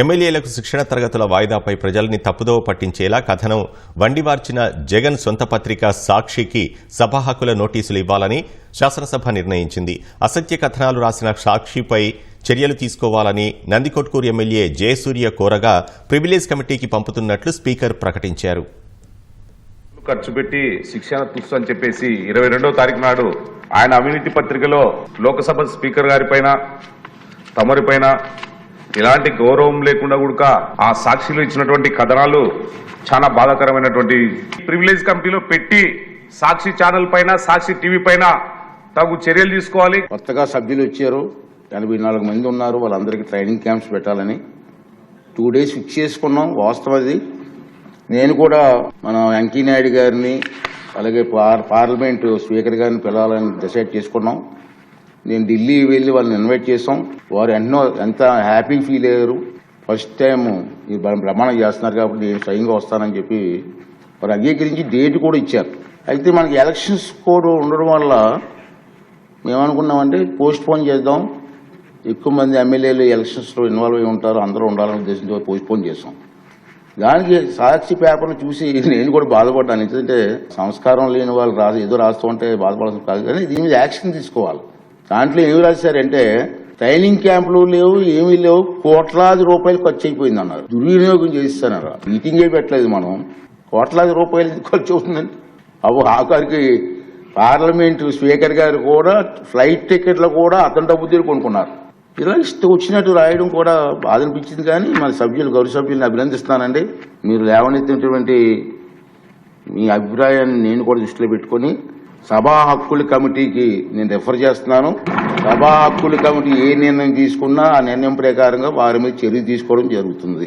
ఎమ్మెల్యేలకు శిక్షణ తరగతుల వాయిదాపై ప్రజల్ని తప్పుదోవ పట్టించేలా కథనం. వండివార్చిన జగన్ సొంత పత్రిక సాక్షికి సభా హక్కుల నోటీసులు ఇవ్వాలని శాసనసభ నిర్ణయించింది. అసత్య కథనాలు రాసిన సాక్షిపై చర్యలు తీసుకోవాలని నందికొట్కూరు ఎమ్మెల్యే జయసూర్య కోరగా ప్రివిలేజ్ కమిటీకి పంపుతున్నట్లు స్పీకర్ ప్రకటించారు. ఖర్చు పెట్టి శిక్షణ తుస్సు అని చెప్పేసి ఇరవై రెండవ తారీఖు నాడు ఆయన అవినీతి పత్రికలో లోకసభ స్పీకర్ గారి పైన తమరి పైన ఎలాంటి గౌరవం లేకుండా కూడా ఆ సాక్షిలో ఇచ్చినటువంటి కథనాలు చాలా బాధాకరమైనటువంటి ప్రివిలేజ్ కమిటీలో పెట్టి సాక్షి ఛానల్ పైన సాక్షి టీవీ పైన తగు చర్యలు తీసుకోవాలి. కొత్తగా సభ్యులు వచ్చారు. ఎనభై నాలుగు మంది ఉన్నారు. వాళ్ళందరికీ ట్రైనింగ్ క్యాంప్స్ పెట్టాలని టూ డేస్ ఫిక్స్ చేసుకున్నాం. వాస్తవం అది. నేను కూడా మన వెంకయ్యనాయుడు గారిని అలాగే పార్ స్పీకర్ గారిని పిలవాలని డిసైడ్ చేసుకున్నాం. నేను ఢిల్లీ వెళ్ళి వాళ్ళని ఇన్వైట్ చేసాం వారు ఎన్నో ఎంత హ్యాపీ ఫీల్ అయ్యారు. ఫస్ట్ టైం ఈ ప్రమాణం చేస్తున్నారు కాబట్టి నేను స్వయంగా వస్తానని చెప్పి వారు అంగీకరించి డేట్ కూడా ఇచ్చారు. అయితే మనకి ఎలక్షన్స్ కూడా ఉండడం వల్ల మేమనుకున్నామంటే పోస్ట్ పోన్ చేద్దాం. ఎక్కువ మంది ఎమ్మెల్యేలు ఎలక్షన్స్లో ఇన్వాల్వ్ అయి ఉంటారు. అందరూ ఉండాలనే ఉద్దేశంతో పోస్ట్ పోన్ చేసాం దానికి సాక్షి పేపర్ను చూసి నేను కూడా బాధపడ్డాను. ఎందుకంటే సంస్కారం లేని వాళ్ళు రాసి ఏదో రాస్తూ ఉంటే బాధపడాల్సిన కాదు. కానీ దీని మీద యాక్షన్ తీసుకోవాలి. దాంట్లో ఏమి రాశారంటే ట్రైనింగ్ క్యాంపులు లేవు ఏమీ లేవు కోట్లాది రూపాయలు ఖర్చు అయిపోయింది అన్నారు దుర్వినియోగం చేస్తానన్నారు మీటింగే పెట్టలేదు మనం. కోట్లాది రూపాయలు ఖర్చు అవుతుందండి? అవు ఆఖరికి పార్లమెంట్ స్పీకర్ గారు కూడా ఫ్లైట్ టికెట్లు కూడా అతని డబ్బు తీరు కొనుక్కున్నారు. ఇలా ఇష్టం వచ్చినట్టు రాయడం కూడా బాధ అనిపించింది కానీ మన సభ్యులు గౌరవ సభ్యులను అభినందిస్తానండి మీరు లేవనెత్తినటువంటి మీ అభిప్రాయాన్ని నేను కూడా దృష్టిలో పెట్టుకొని సభా హక్కుల కమిటీకి నేను రెఫర్ చేస్తున్నాను. సభా హక్కుల కమిటీ ఏ నిర్ణయం తీసుకున్నా ఆ నిర్ణయం ప్రకారంగా వారి మీద చర్య తీసుకోవడం జరుగుతుంది.